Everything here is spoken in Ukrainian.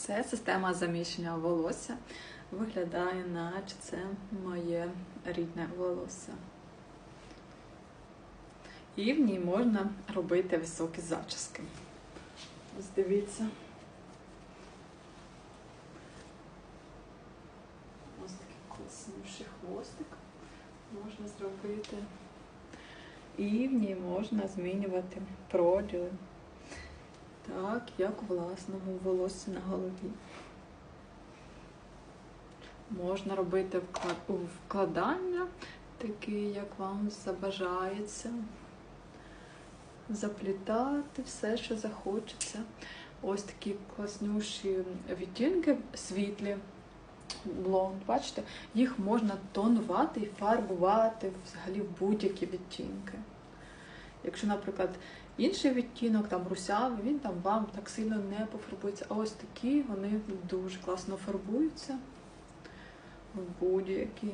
Це система заміщення волосся. Виглядає, наче це моє рідне волосся. І в ній можна робити високі зачіски. Ось дивіться. Ось такий класніший хвостик можна зробити. І в ній можна змінювати проділи. Так, як у власному волосі на голові. Можна робити вкладання, такі, як вам забажається. Заплітати все, що захочеться. Ось такі класнющі відтінки світлі, блонд. Бачите, їх можна тонувати і фарбувати взагалі в будь-які відтінки. Якщо, наприклад, інший відтінок, там русявий, він там вам так сильно не пофарбується. А ось такі вони дуже класно фарбуються будь-які